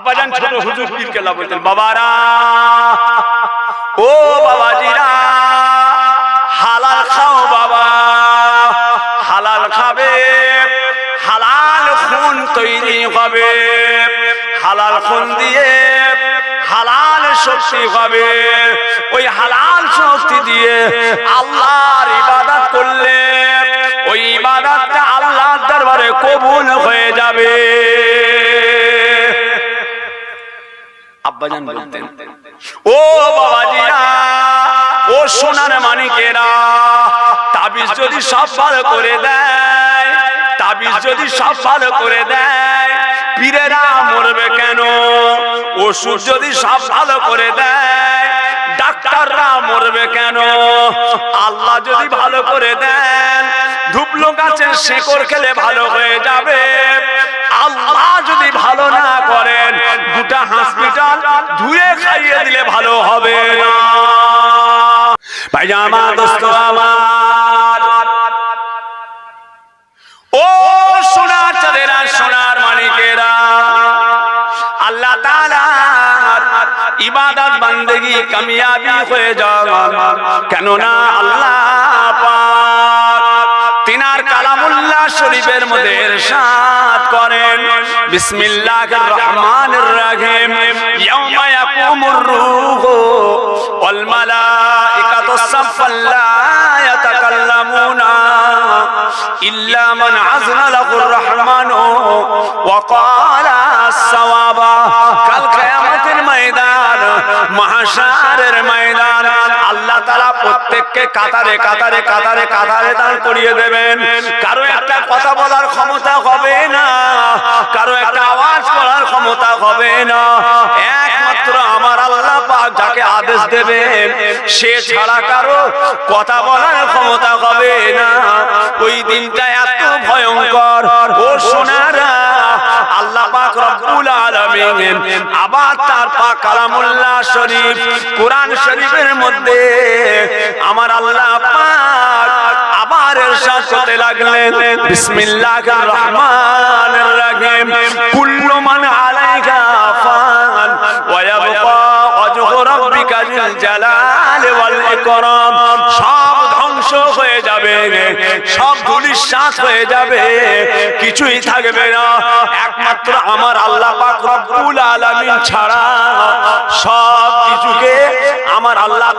আব্বাজান ছোট হুজুর পীর কেল্লা বলতেন। বাবারা ও বাবাজিরা হালাল খাও বাবা হালাল খাবে হালাল খুন তৈরি হবে হালাল খুন দিয়ে হালাল শক্তি হবে ওই হালাল শক্তি দিয়ে আল্লাহর ইবাদত করলে ওই ইবাদতটা আল্লাহর দরবারে কবুল হয়ে যাবে। আব্বাজান বলতেন, ও বাবাজিরা, ও সোনার মানিকেরা, তাবিজ যদি সব ভালো করে দেয়, তাবিজ যদি সব ভালো করে দেয়, পীরেরা মরবে কেন? ওষুধ যদি সব ভালো করে দেয়, ডাক্তাররা মরবে কেন? আল্লাহ যদি ভালো করে দেন, ধুপলো গাছের শেকড় খেলে ভালো হয়ে যাবে। আল্লাহ যদি ভালো না করেন দুটা হসপিটাল ধুয়ে খাইয়ে দিলে ভালো হবে ইবাদত, বান্দেগি, কামিয়াবি হয়ে যাওয়া কেননা আল্লাহ তিনার কালামুল্লাহ শরীফের মধ্যে ইরশাদ করেন। বিসমিল্লাহির রহমানির রহিম। ইয়াউমা ইয়াকুমুর রূহু। ওয়াল কাল কিয়ামতের ময়দান ময়দান। আল্লাহ তাআলা প্রত্যেককে কাতারে কাতারে কাতারে কাতারে দাঁড় করিয়ে দেবেন। কারও একটা কথা বলার ক্ষমতা হবে না। একমাত্র আমার আল্লাহ পাক যাকে আদেশ দেবেন, সে ছাড়া কারও কথা বলার ক্ষমতা হবে না। ওই দিনটা এত ভয়ঙ্কর। ও সোনারা, আল্লাহ পাক রব্বুল আলামিন আবার তার পাক কালামুল্লাহ শরীফ, কোরআন শরীফের মধ্যে আমার আল্লাহ পাক আবার ইরশাদ করতে লাগলেন। বিসমিল্লাহির রহমানির রহিম। কুল্লু মান ইকরাম সব ধ্বংস হয়ে যাবে, সব হয়ে যাবে, কিছুই থাকবে না। একমাত্র আমার আল্লাহ পাক রব্বুল ছাড়া সব কিছুকে আমার আল্লাহ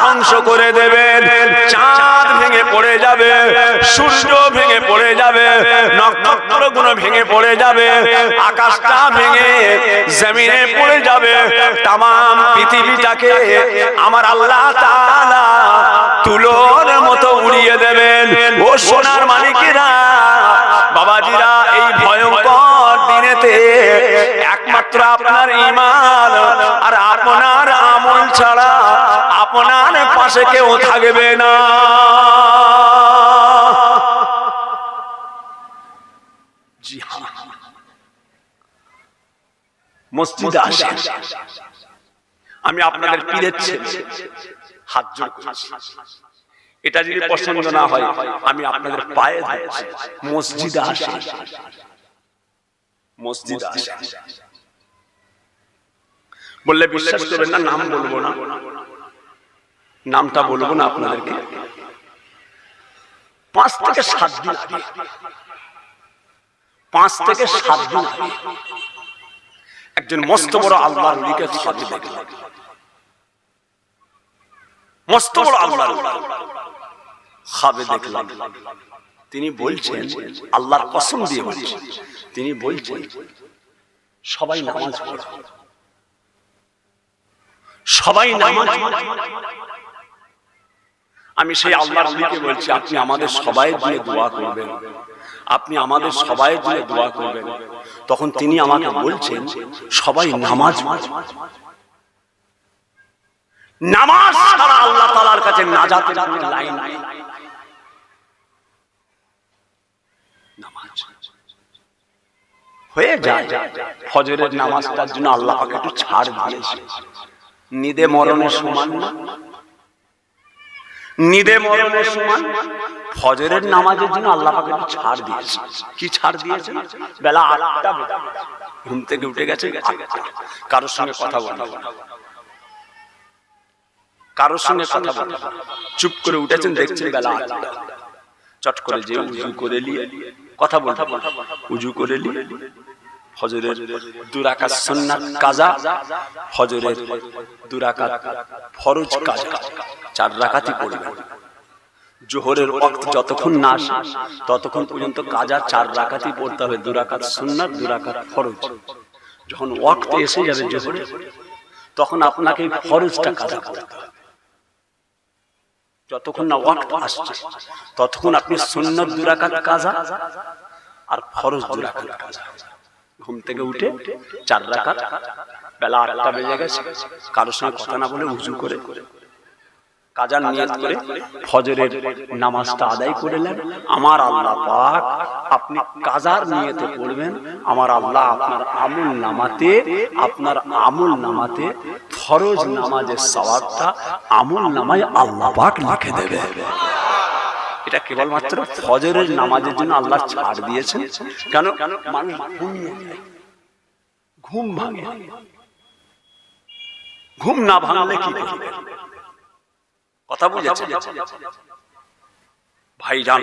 ধ্বংস করে দেবেন। চাঁদ ভেঙে পড়ে যাবে, সূর্য ভেঙে পড়ে যাবে নক্ষত্রগুলো ভেঙে পড়ে যাবে, আকাশটা ভেঙে জমিনে পড়ে যাবে। তাম পৃথিবীটাকে আমার আল্লাহ তাআলা তুলোর মতো উড়িয়ে দেবেন। ও সোনার মালিকেরা, বাবাজিরা, এই ভয়ঙ্কর দিনেতে একমাত্র আপনার ইমান আর আপনার আমল ছাড়া আপনার পাশে কেউ থাকবে না জি হ্যাঁ মসজিদে আসেন আমি আপনাদের পীরের ছেলে হাত জোর করছি। এটা যদি পছন্দ না হয় আমি আপনাদের পায়ে ধরছি। মসজিদে আসেন মসজিদে আসেন বললে বিশ্বাস করবেন না নাম বলব না। নামটা বলব না আপনাদেরকে। পাঁচ থেকে সাত দিন। পাঁচ থেকে সাত দিন। একজন মস্ত বড় আল্লাহর লিখে সাথে মস্ত বড় আল্লাহর খাবে দেখলাম। তিনি বলছেন, আল্লাহর কসম দিয়ে বলছেন, তিনি বলছেন, সবাই নামাজ পড়ে। সবাই নামাজ আমি সেই আল্লাহর লিখে বলছি, আপনি আমাদের সবাই দিয়ে দোয়া করবেন। আপনি আমাদের সবাই দিয়ে দোয়া করবেন। তখন তিনি আমাকে বলছেন সবাই নামাজ নামাজ ছাড়া আল্লাহ তালার কাছে নাজাতের কোনো লাইন নাই। নামাজ হয়ে যায়। ফজরের নামাজটার জন্য আল্লাহ পাকে একটু ছাড় দিয়েছে। নিদে মরণের সমান না? নিদে ফজরের নামাজের জন্য আল্লাহ পাকে ছাড় দিয়েছে। কি ছাড় দিয়েছে বেলা আটটা ঘুম থেকে উঠে গেছে কারোর সঙ্গে কথা বলতে কারোর সঙ্গে কথা বলতে চুপ করে উঠেছেন, দেখছেন বেলা আটটা। চট করে যে উজু করে নিয়ে কথা বলতে। উজু করে নিয়ে হজরের দুরাকাত সুন্নাত কাজা, হজরের দুরাকাত ফরজ কাজা, চার রাকাতই পড়বেন। জোহরের ওয়াক্ত যতক্ষণ না আসে, ততক্ষণ পর্যন্ত কাজা চার রাকাতই পড়তে হবে, দুরাকাত সুন্নাত, দুরাকাত ফরজ। যখন ওয়াক্ত এসে যাবে জোহরে, তখন আপনাকে ফরজটা কাজা করতে হবে। যতক্ষণ না ওয়াক্ত আসছে, ততক্ষণ আপনি সুন্নত, দুরাকাত কাজা আর ফরজ, দুরাকাত কাজা। ঘুম থেকে উঠে চার রাকাত বেলা আটটা বেজে গেছে। কারোর সঙ্গে কথা না বলে উজু করে কাজার নিয়ত করে ফজরের নামাজটা আদায় করে নেন। আমার আল্লাহ পাক আপনি কাজার নিয়তে পড়বেন আমার আল্লাহ আপনার আমুল নামাতে, আপনার আমুল নামাতে ফরজ নামাজের সওয়াবটা আমুল নামায় আল্লাহ পাক লিখে দেবে। এটা কেবলমাত্র ফজরের নামাজের জন্য আল্লাহ ছাড় দিয়েছেন। কেন? মানুষ ঘুম ভাঙে। ঘুম না ভাঙলে কি কথা বুঝেছে ভাই যান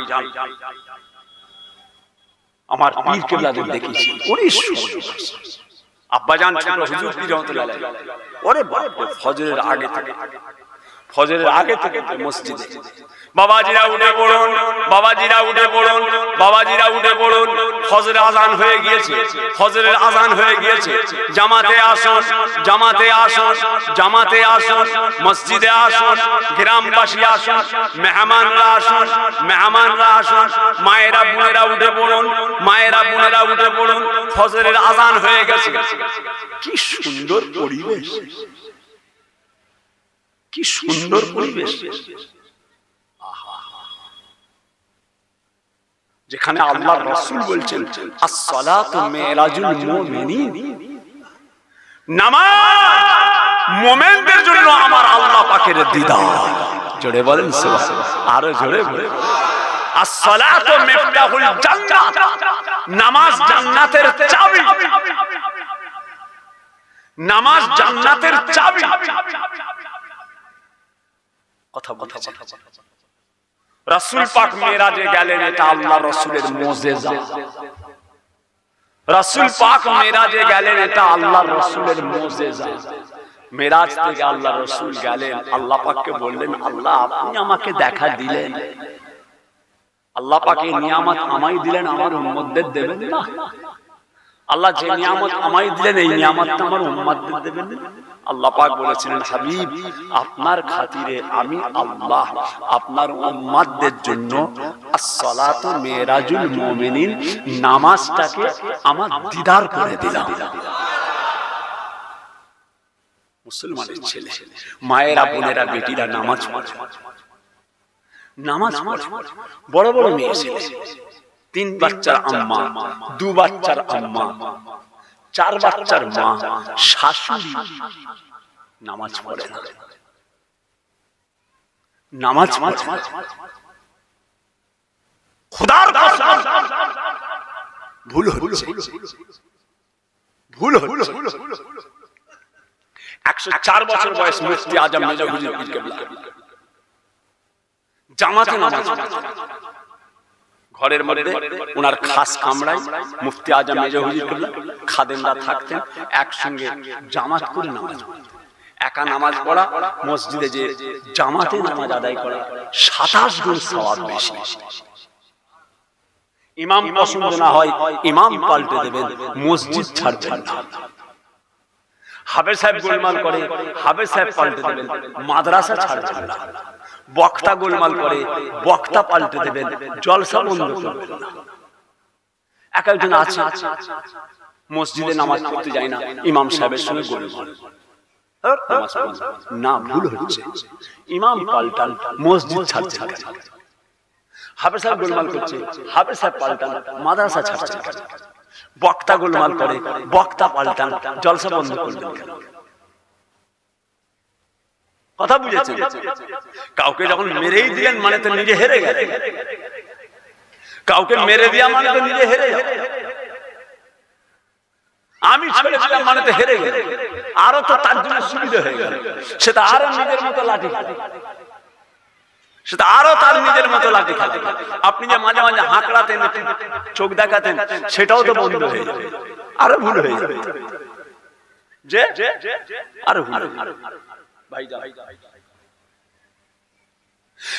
আমার পীর কেবলাদের দেখেছি আব্বা জান, ছোট হুজুর পীর রহমতুল্লাহ। ওরে বাপ ফজরের আগে থেকে। ফজরের আগে থেকে মসজিদে। বাবাজিরা উঠে পড়ুন, বাবাজিরা উঠে পড়ুন, বাবাজিরা উঠে পড়ুন। ফজরের আজান হয়ে গিয়েছে ফজরের আজান হয়ে গিয়েছে। জামাতে আসুন জামাতে আসুন জামাতে আসুন, মসজিদে আসুন, গ্রামবাসী আসুন, মেহমানরা আসুন মেহমানরা আসুন, মায়েরা, বোনেরা উঠে পড়ুন, মায়েরা, বোনেরা উঠে পড়ুন। ফজরের আজান হয়ে গেছে। কি সুন্দর পরিবেশ। কি সুন্দর পরিবেশ। যেখানে আল্লাহ রসুল বলছেন নামাজ মোমেনদের জন্য আমার আল্লাহ পাকের দিদার। জোরে বলেন আরও জোরে নামাজ জান্নাতের চাবি। নামাজ জান্নাতের চাবি। কথা কথা কথা রাসূল পাক মেরাজে গেলেন এটা আল্লাহ রসুলের মোজেজা। রাসুল পাক মেরাজে গেলেন এটা আল্লাহ রসুলের মোজেজা। মেরাজ থেকে আল্লাহ রসুল গেলেন, আল্লাহ পাককে বললেন, আল্লাহ, আপনি আমাকে দেখা দিলেন। আল্লাহ পাকে নিয়ামত আমায় দিলেন, আমার উম্মতদের দেবেন না। আল্লাহ যে নিয়ামত আমায় দিলেন এই নিয়ামতটা আমার উম্মতদের দেবেন। আল্লাহ পাক বলেছিলেন হাবিব আপনার খাতিরে আমি আল্লাহ আপনার উম্মাদদের জন্য আসসালাতু মিরাজুল মুমিনিন নামাজটাকে আমার দিদার করে দিলাম। মুসলমানের ছেলে মায়েরা বোনেরা বেটিরা নামাজ পড়ে। নামাজ পড়ে। বড় বড় মেয়ে ছেলে। তিন বাচ্চার আম্মা দু বাচ্চার আম্মা চার বাচ্চার মা শাশুড়ি নামাজ পড়ে না। নামাজ খোদার ভুল হচ্ছে। ভুল হচ্ছে। একশো চার বছর বয়স মুফতি আজম হুজুর জামাতে নামাজ। ঘরের মধ্যে ওনার খাস কামরায় মুফতি আজম কেবলা, খাদেমরা থাকতেন, একসঙ্গে জামাত করে নামাজ একা নামাজ পড়া, মসজিদে যে জামাতে নামাজ আদায় করা, সাতাশ গুণ সওয়াব বেশি। ইমাম পছন্দ না হয়, ইমাম পাল্টে দেবেন, মসজিদ ছাড়বেন না। হাবের সাহেব গোলমাল করে হাবের সাহেব পাল্টে দেবেন। মাদ্রাসা ছাড়বেন না বক্তা গোলমাল করে বক্তা পাল্টে দেবেন। জলসা বন্ধ করবেন না এক একজন আছে মসজিদে নামাজ পড়তে যায় না। ইমাম সাহেবের সঙ্গে গোলমাল। না। ভুল হচ্ছে ইমাম পাল্টান মসজিদ ছাড়ছে না। হাবের সাহেব গোলমাল করছে। হাবের সাহেব পাল্টান মাদ্রাসা ছাড়ছে। বক্তা গোলমাল করে বক্তা পাল্টান জলসা বন্ধ করবেন কথা বুঝেছেন কাউকে যখন মেরেই দিলেন মানে তো নিজে হেরে গেলেন। কাউকে মেরে দেওয়া মানে তো নিজে হেরে। আমি ছেড়েছিলাম মানে তো হেরে গেল আরও তো তার জন্য সুবিধা হয়ে গেল সেটা আরও নিজের মতো লাঠি। সেটা আরও তার নিজের মতো খাবে আপনি যে মাঝে মাঝে হাঁকড়াতেন, চোখ দেখাতেন, সেটাও তো বন্ধ হয়ে যাবে আরও ভুল হয়ে যাবে যে? আরও ভুল ভাই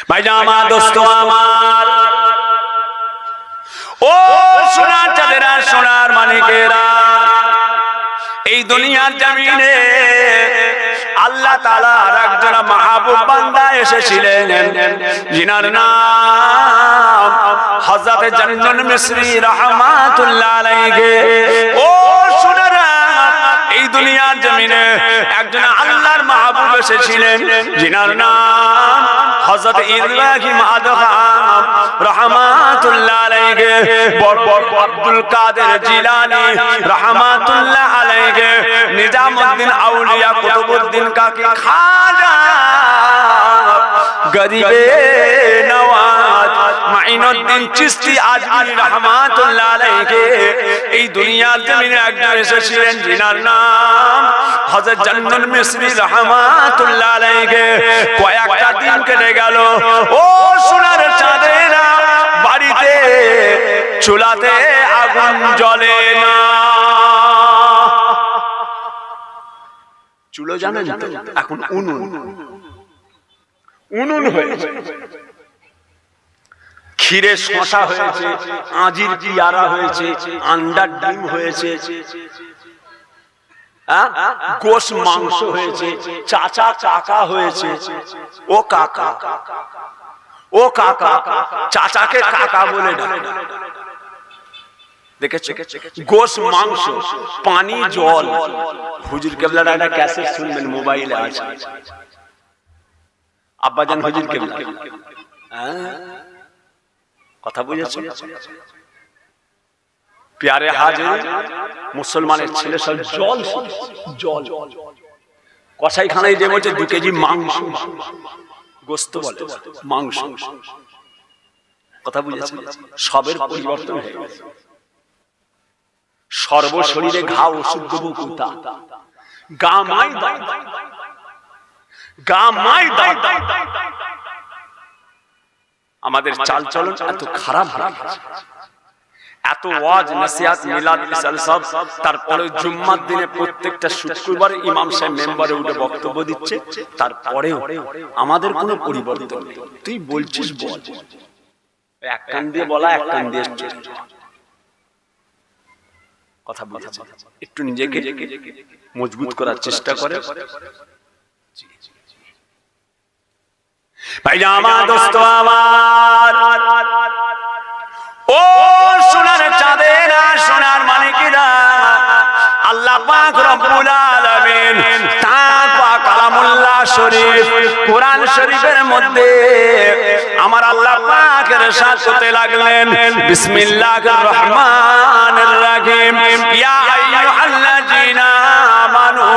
ভাই আমার দোস্ত, আমার। ও, সোনার চাঁদেরা, সোনার মানিকেরা, এই দুনিয়ার জমিনে আল্লাহ তালার একজন মাহবুব বান্দা এসেছিলেন। জিনার নাম হজরত জন্ম মিশ্রী রহমাতুল্লাহ আলাইহি। এসেছিলেন জিনার নাম হযরত ইব্রাহিম আদহাম রহমাতুল্লাহ আলাইহি আব্দুল কাদের জিলানী রহমাতুল্লাহ আলাইহি নিজামউদ্দিন আউলিয়া কুতুবউদ্দিন কাকি খাজা, গরিবে নওয়াজ চিশতি রহমাতুল্লাহ আলাইহি। এই দুনিয়ার জমিনে একজন এসেছিলেন জিনার নাম হযরত জান্নুল মিসরি রহমাতুল্লাহ আলাইহি। কয়েকটা দিন কেটে গেল। ও সোনার চাঁদেরা, বাড়িতে, চুলাতে আগুন জ্বলে না। চুলো জানেন এখন উনুন। উনুন হয়েছে ক্ষীরে শশা হয়েছে, আজির পিয়ারা হয়েছে, আন্ডার ডিম হয়েছে। হ্যাঁ? গোশ মাংস হয়েছে, চাচা কাকা হয়েছে। ও কাকা ও কাকা, চাচাকে কাকা বলে দেখেছ? গোশ মাংস, পানি, জল। হুজুর কেবলার একটা ক্যাসেট শুনবেন, মোবাইলে আছে। আব্বাজান, হুজুর কেবলা। হ্যাঁ? কথা বুঝেছ? প্যারে হাজির মুসলমানের ছেলে সব জল জল কসাই খানায় যে বলছে দু কেজি মাংস। গোস্ত বলে। মাংস। কথা বুঝেছে? সবের পরিবর্তন হয়ে গেছে। সর্ব শরীরে ঘা ওষুধ দেবো কুতা। গা মাই গা মাই আমাদের চাল চলন এত খারাপ গেছে। এত ওয়াজ নসিহাত মিলাদ ইসাল সব তারপরে জুম্মার দিনে প্রত্যেকটা শুক্রবার ইমাম সাহেব মেম্বারে উঠে বক্তব্য দিচ্ছে তারপরেও আমাদের কোনো পরিবর্তন নেই। তুই বলছিস বল। এক কান দিয়ে বলা এক কান দিয়ে। কথা বুঝেছে একটু নিজেকে মজবুত করার চেষ্টা করে। ভাইয়া আমার। দোস্ত আল্লাহ পাক রব্বুল আলামিন মধ্যে আমার আল্লাহ পাকের সাথ লাগলেন। বিসমিল্লাহির রহমানির রহিম। ইয়া আইয়ুহাল্লাযীনা আমানু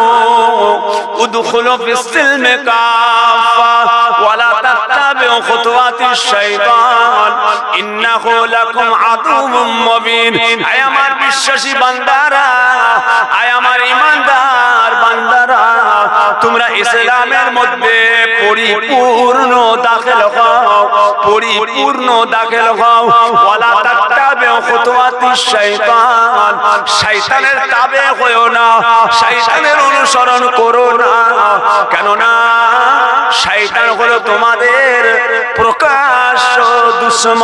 উদখুলু ফিস তাত্তাবিউ খুতুওয়াতিশ শাইতান ইন্নাহু লাকুম আদুউম মুবিন আয় আমার বিশ্বাসী বান্দারা তোমরা ইসলামের মধ্যে পরিপূর্ণ হও পরিপূর্ণ হও ওয়ালা শয়তানের তাবে হয়ো না। শয়তানের অনুসরণ করো না। কেন না শয়তান হলো তোমাদের দুশ্মন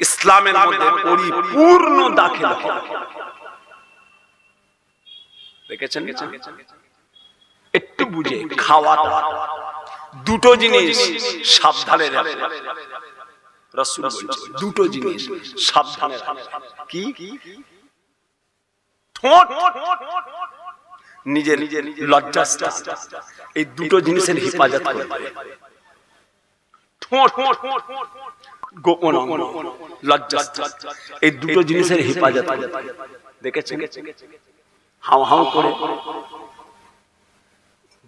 ইসলামের মধ্যে পরিপূর্ণ দাখিল দেখেছেন একটু বুঝে খাওয়াটা দুটো জিনিস সাবধানে দুটো জিনিস সাবধানে কি? ঠোঁট। এই দুটো জিনিসের হেফাজত ঠোঁট। গোপন এই দুটো জিনিসের হেফাজত দেখেছেন? হাও হাও করে।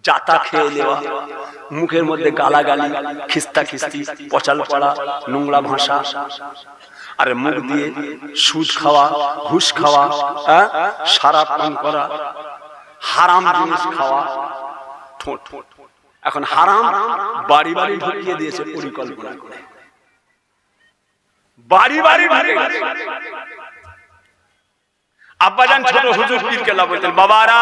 জাতা খেয়ে দেওয়া মুখের মধ্যে গালাগালি খিস্তা খিস্তি পচাল পড়া নোংরা ভাষা। আরে মুখ দিয়ে সুদ খাওয়া ঘুষ খাওয়া হ্যাঁ? সারা পান করা হারাম জিনিস খাওয়া। ঠোঁট। ঠোঁট। এখন হারাম বাড়ি বাড়ি ঢুকিয়ে দিয়েছে পরিকল্পনা। করে বাড়ি বাড়ি গেছে। আব্বাজান ছোট হুজুর পীর কেল্লা বলতেন বাবারা